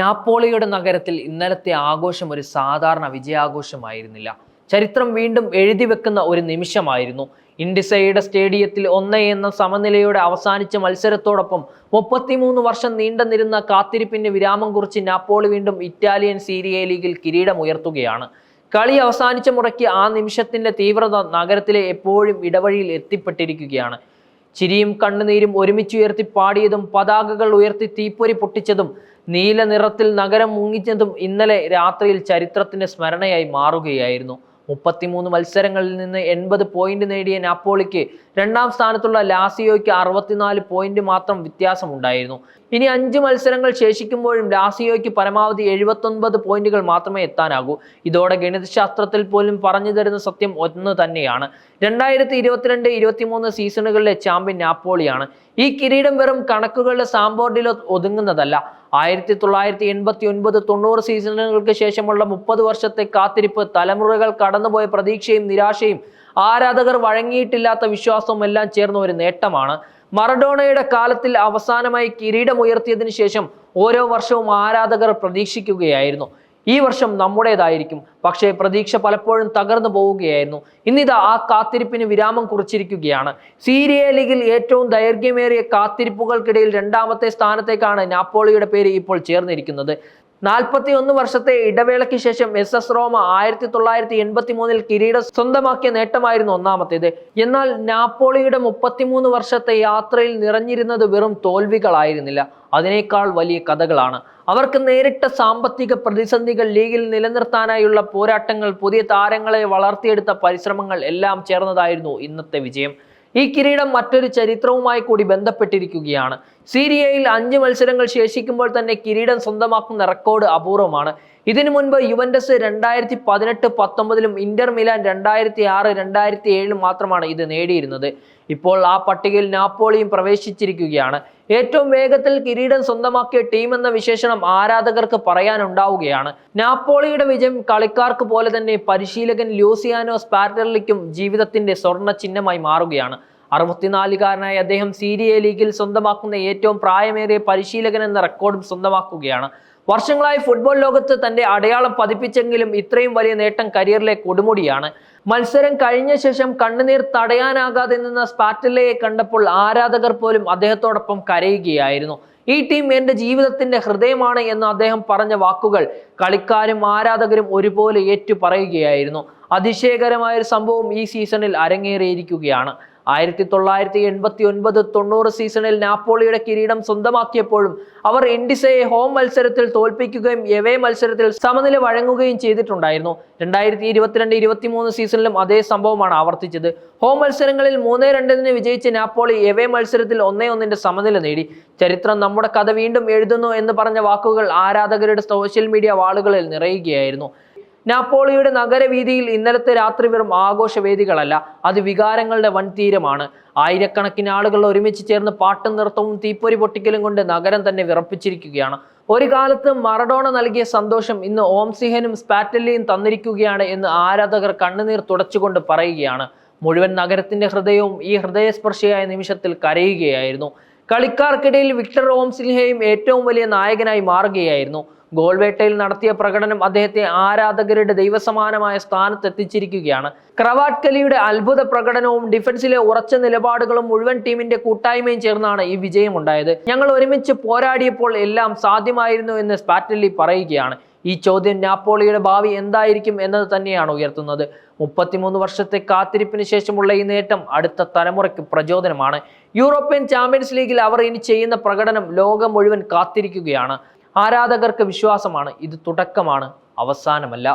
നാപ്പോളിയുടെ നഗരത്തിൽ ഇന്നലത്തെ ആഘോഷം ഒരു സാധാരണ വിജയാഘോഷമായിരുന്നില്ല. ചരിത്രം വീണ്ടും എഴുതി വെക്കുന്ന ഒരു നിമിഷമായിരുന്നു. ഇൻഡിസയുടെ സ്റ്റേഡിയത്തിൽ ഒന്ന് എന്ന സമനിലയോടെ അവസാനിച്ച മത്സരത്തോടൊപ്പം മുപ്പത്തിമൂന്ന് വർഷം നീണ്ടുനിരുന്ന കാത്തിരിപ്പിന് വിരാമം കുറിച്ച് നാപ്പോളി വീണ്ടും ഇറ്റാലിയൻ സീരിയ ലീഗിൽ കിരീടമുയർത്തുകയാണ് കളി അവസാനിച്ച മുറയ്ക്ക് ആ നിമിഷത്തിന്റെ തീവ്രത നഗരത്തിലെ എപ്പോഴും ഇടവഴിയിൽ എത്തിപ്പെട്ടിരിക്കുകയാണ്. ചിരിയും കണ്ണുനീരും ഒരുമിച്ചുയർത്തി പാടിയതും പതാകകൾ ഉയർത്തി തീപ്പൊരി പൊട്ടിച്ചതും നീല നിറത്തിൽ നഗരം മുങ്ങിച്ചതും ഇന്നലെ രാത്രിയിൽ ചരിത്രത്തിന്റെ സ്മരണയായി മാറുകയായിരുന്നു. മുപ്പത്തിമൂന്ന് മത്സരങ്ങളിൽ നിന്ന് എൺപത് പോയിന്റ് നേടിയ നാപ്പോളിക്ക് രണ്ടാം സ്ഥാനത്തുള്ള ലാസിയോയ്ക്ക് അറുപത്തിനാല് പോയിന്റ് മാത്രം വ്യത്യാസമുണ്ടായിരുന്നു. ഇനി അഞ്ച് മത്സരങ്ങൾ ശേഷിക്കുമ്പോഴും ലാസിയോയ്ക്ക് പരമാവധി എഴുപത്തൊൻപത് പോയിന്റുകൾ മാത്രമേ എത്താനാകൂ. ഇതോടെ ഗണിതശാസ്ത്രത്തിൽ പോലും പറഞ്ഞു തരുന്ന സത്യം ഒന്ന് തന്നെയാണ്. രണ്ടായിരത്തി ഇരുപത്തിരണ്ട് ഇരുപത്തിമൂന്ന് സീസണുകളിലെ ചാമ്പ്യൻ നാപ്പോളിയാണ്. ഈ കിരീടം വെറും കണക്കുകളുടെ സാമ്പോർഡിലോ ഒതുങ്ങുന്നതല്ല. ആയിരത്തി തൊള്ളായിരത്തി എൺപത്തി ഒൻപത് തൊണ്ണൂറ് സീസണുകൾക്ക് ശേഷമുള്ള മുപ്പത് വർഷത്തെ കാത്തിരിപ്പ് തലമുറകൾ കടന്നുപോയ പ്രതീക്ഷയും നിരാശയും ആരാധകർ വഴങ്ങിയിട്ടില്ലാത്ത വിശ്വാസവും എല്ലാം ചേർന്ന ഒരു നേട്ടമാണ്. മറഡോണയുടെ കാലത്തിൽ അവസാനമായി കിരീടമുയർത്തിയതിനു ശേഷം ഓരോ വർഷവും ആരാധകർ പ്രതീക്ഷിക്കുകയായിരുന്നു. ഈ വർഷം നമ്മുടേതായിരിക്കും. പക്ഷേ പ്രതീക്ഷ പലപ്പോഴും തകർന്നു പോവുകയായിരുന്നു. ഇന്നിതാ ആ കാത്തിരിപ്പിന് വിരാമം കുറിച്ചിരിക്കുകയാണ്. സീരിയ ലീഗിൽ ഏറ്റവും ദൈർഘ്യമേറിയ കാത്തിരിപ്പുകൾക്കിടയിൽ രണ്ടാമത്തെ സ്ഥാനത്തേക്കാണ് നാപ്പോളിയുടെ പേര് ഇപ്പോൾ ചേർന്നിരിക്കുന്നത്. നാൽപ്പത്തി ഒന്ന് വർഷത്തെ ഇടവേളയ്ക്ക് ശേഷം എസ് എസ് റോമ ആയിരത്തി തൊള്ളായിരത്തി എൺപത്തി മൂന്നിൽ കിരീടം സ്വന്തമാക്കിയ നേട്ടമായിരുന്നു ഒന്നാമത്തേത്. എന്നാൽ നാപ്പോളിയുടെ മുപ്പത്തിമൂന്ന് വർഷത്തെ യാത്രയിൽ നിറഞ്ഞിരുന്നത് വെറും തോൽവികളായിരുന്നില്ല. അതിനേക്കാൾ വലിയ കഥകളാണ്. അവർക്ക് നേരിട്ട സാമ്പത്തിക പ്രതിസന്ധികൾ ലീഗിൽ നിലനിർത്താനായുള്ള പോരാട്ടങ്ങൾ പുതിയ താരങ്ങളെ വളർത്തിയെടുത്ത പരിശ്രമങ്ങൾ എല്ലാം ചേർന്നതായിരുന്നു ഇന്നത്തെ വിജയം. ഈ കിരീടം മറ്റൊരു ചരിത്രവുമായി കൂടി ബന്ധപ്പെട്ടിരിക്കുകയാണ്. സീരിയയിൽ അഞ്ച് മത്സരങ്ങൾ ശേഷിക്കുമ്പോൾ തന്നെ കിരീടം സ്വന്തമാക്കുന്ന റെക്കോർഡ് അപൂർവമാണ്. ഇതിനു മുൻപ് യുവൻഡസ് രണ്ടായിരത്തി പതിനെട്ട് പത്തൊമ്പതിലും ഇന്റർ മിലാൻ രണ്ടായിരത്തി ആറ് രണ്ടായിരത്തി ഏഴിലും മാത്രമാണ് ഇത് നേടിയിരുന്നത്. ഇപ്പോൾ ആ പട്ടികയിൽ നാപ്പോളിയും പ്രവേശിച്ചിരിക്കുകയാണ്. ഏറ്റവും വേഗത്തിൽ കിരീടം സ്വന്തമാക്കിയ ടീം എന്ന വിശേഷണം ആരാധകർക്ക് പറയാനുണ്ടാവുകയാണ്. നാപ്പോളിയുടെ വിജയം കളിക്കാർക്ക് പോലെ തന്നെ പരിശീലകൻ ലൂസിയാനോ സ്പാറ്റർലിക്കും ജീവിതത്തിന്റെ സ്വർണ ചിഹ്നമായി മാറുകയാണ്. അറുപത്തിനാലുകാരനായ അദ്ദേഹം സീരിയ ലീഗിൽ സ്വന്തമാക്കുന്ന ഏറ്റവും പ്രായമേറിയ പരിശീലകൻ എന്ന റെക്കോർഡും സ്വന്തമാക്കുകയാണ്. വർഷങ്ങളായി ഫുട്ബോൾ ലോകത്ത് തന്റെ അടയാളം പതിപ്പിച്ചെങ്കിലും ഇത്രയും വലിയ നേട്ടം കരിയറിലെ കൊടുമുടിയാണ്. മത്സരം കഴിഞ്ഞ ശേഷം കണ്ണുനീർ തടയാനാകാതെ നിന്ന സ്പാറ്റലയെ കണ്ടപ്പോൾ ആരാധകർ പോലും അദ്ദേഹത്തോടൊപ്പം കരയുകയായിരുന്നു. ഈ ടീം എന്റെ ജീവിതത്തിന്റെ ഹൃദയമാണ് എന്ന് അദ്ദേഹം പറഞ്ഞ വാക്കുകൾ കളിക്കാരും ആരാധകരും ഒരുപോലെ ഏറ്റു പറയുകയായിരുന്നു ഒരു സംഭവം ഈ സീസണിൽ അരങ്ങേറിയിരിക്കുകയാണ്. ആയിരത്തി തൊള്ളായിരത്തി എൺപത്തി ഒൻപത് തൊണ്ണൂറ് സീസണിൽ നാപ്പോളിയുടെ കിരീടം സ്വന്തമാക്കിയപ്പോഴും അവർ എൻഡിസയെ ഹോം മത്സരത്തിൽ തോൽപ്പിക്കുകയും എവേ മത്സരത്തിൽ സമനില വഴങ്ങുകയും ചെയ്തിട്ടുണ്ടായിരുന്നു. രണ്ടായിരത്തി ഇരുപത്തിരണ്ട് ഇരുപത്തിമൂന്ന് സീസണിലും അതേ സംഭവമാണ് ആവർത്തിച്ചത്. ഹോം മത്സരങ്ങളിൽ മൂന്നേ രണ്ടിന് വിജയിച്ച നാപ്പോളി എവേ മത്സരത്തിൽ ഒന്നേ ഒന്നിന്റെ സമനില നേടി. ചരിത്രം നമ്മുടെ കഥ വീണ്ടും എഴുതുന്നു എന്ന് പറഞ്ഞ വാക്കുകൾ ആരാധകരുടെ സോഷ്യൽ മീഡിയ വാളുകളിൽ നിറയുകയായിരുന്നു. നാപ്പോളിയുടെ നഗരവീതിയിൽ ഇന്നലത്തെ രാത്രി വെറും ആഘോഷവേദികളല്ല അത് വികാരങ്ങളുടെ വൻതീരമാണ്. ആയിരക്കണക്കിന് ആളുകൾ ഒരുമിച്ച് ചേർന്ന് പാട്ടും നൃത്തവും തീപ്പൊരി പൊട്ടിക്കലും കൊണ്ട് നഗരം തന്നെ വിറപ്പിച്ചിരിക്കുകയാണ്. ഒരു കാലത്ത് മറഡോണ നൽകിയ സന്തോഷം ഇന്ന് ഓംസിഹനും സ്പാറ്റല്ലിയും തന്നിരിക്കുകയാണ് എന്ന് ആരാധകർ കണ്ണുനീർ തുടച്ചുകൊണ്ട് പറയുകയാണ്. മുഴുവൻ നഗരത്തിന്റെ ഹൃദയവും ഈ ഹൃദയസ്പർശിയായ നിമിഷത്തിൽ കരയുകയായിരുന്നു. കളിക്കാർക്കിടയിൽ വിക്ടർ ഓംസിൻഹയും ഏറ്റവും വലിയ നായകനായി മാറുകയായിരുന്നു. ഗോൾ വേട്ടയിൽ നടത്തിയ പ്രകടനം അദ്ദേഹത്തെ ആരാധകരുടെ ദൈവസമാനമായ സ്ഥാനത്ത് എത്തിച്ചിരിക്കുകയാണ്. ക്രവാട്ട്കലിയുടെ അത്ഭുത പ്രകടനവും ഡിഫൻസിലെ ഉറച്ച നിലപാടുകളും മുഴുവൻ ടീമിന്റെ കൂട്ടായ്മയും ചേർന്നാണ് ഈ വിജയം ഉണ്ടായത് ഞങ്ങൾ ഒരുമിച്ച് പോരാടിയപ്പോൾ എല്ലാം സാധ്യമായിരുന്നു എന്ന് സ്പാറ്റലി പറയുകയാണ്. ഈ ചോദ്യം നാപ്പോളിയുടെ ഭാവി എന്തായിരിക്കും എന്നത് തന്നെയാണ് ഉയർത്തുന്നത്. മുപ്പത്തിമൂന്ന് വർഷത്തെ കാത്തിരിപ്പിന് ശേഷമുള്ള ഈ നേട്ടം അടുത്ത തലമുറയ്ക്ക് പ്രചോദനമാണ്. യൂറോപ്യൻ ചാമ്പ്യൻസ് ലീഗിൽ അവർ ഇനി ചെയ്യുന്ന പ്രകടനം ലോകം മുഴുവൻ കാത്തിരിക്കുകയാണ്. ആരാധകർക്ക് വിശ്വാസമാണ്. ഇത് തുടക്കമാണ് അവസാനമല്ല.